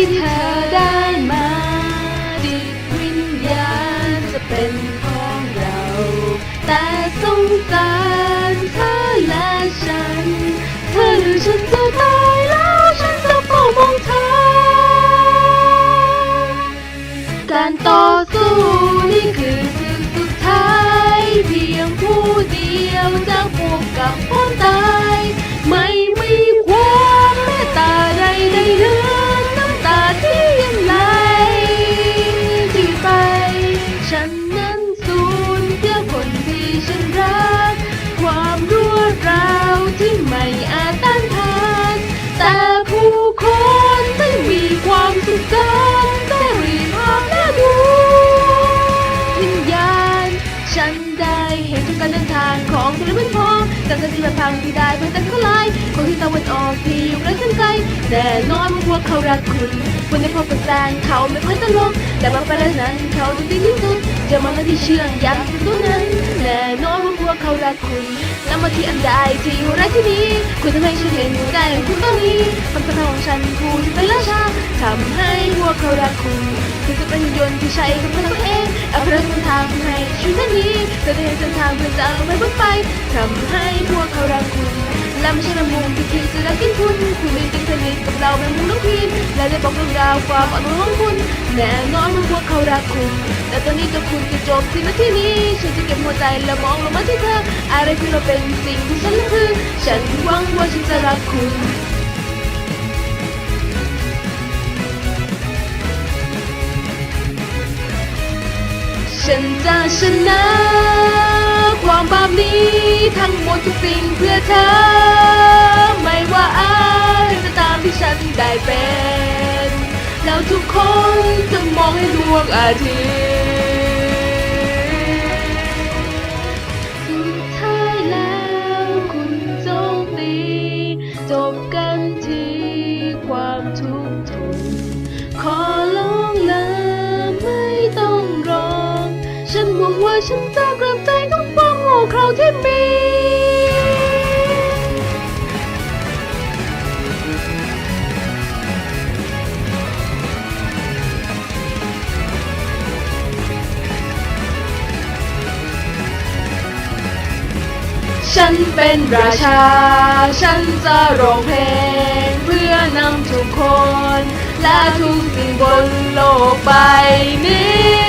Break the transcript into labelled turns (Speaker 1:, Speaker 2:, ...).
Speaker 1: ที่เธอได้มาดิตวิญญาณจะเป็นของเรา แต่สงสาร องทุกเพื่อนพ้องแต่สติแบบพังที่ได้เพื่อแต่ทลายคนที่ตะวันออกที่อยู่ไกลเส้นไกลแน่นอนว่าพวกเขารักคุณคุณได้พบกับแสงเขาไม่ค่อยตลกแต่ว่าประเด็นนั้นเขาจะดีที่สุดจะมาที่เชื่องยันตัวนั้นแน่นอนว่าพวกเขารักคุณนำมาที่อันใดที่อยู่ไรที่นี้คุณทำให้ฉันเห็นหัวใจของคุณตอนนี้คำสนองฉันพูดไปแล้วช้าทำให้พวกเขารักคุณคุณจะเป็นยนต์ที่ใช้กับพลังตัวเองเอาพลังเส้นทางให้ จะได้เห็นเส้นทางเพื่อจะเอาไม่บนไปทำให้พวกเขารักคุณและไม่ใช่แมงมุมที่คิดจะรักกินคุณคุณมีติดสนิทกับเราแมงมุมน้องพีนและได้บอกเรื่องราวความอ่อนน้อมของคุณแน่นอนว่าพวกเขารักคุณแต่ตอนนี้กับคุณจะจบที่นาทีนี้ฉันจะเก็บหัวใจและมองลงมาที่เธออะไรที่เราเป็นสิ่งที่ฉันละคือฉันหวังว่าฉันจะรักคุณฉันจะชนะ นี้ทั้งหมดทุกสิ่งเพื่อเธอ ไม่ว่าอะไรจะตามที่ฉันได้เป็นแล้วทุกคนจะมองให้ดวงอาทิตย์สุดท้ายแล้วคุณจมตีจบกันที่ความทุกข์ทนขอร้องละไม่ต้องร้อง ฉันหวังว่าฉันจะ ฉันเป็นราชา ฉันจะร้องเพลง เพื่อนำทุกคน และทุกสิ่งบนโลกใบนี้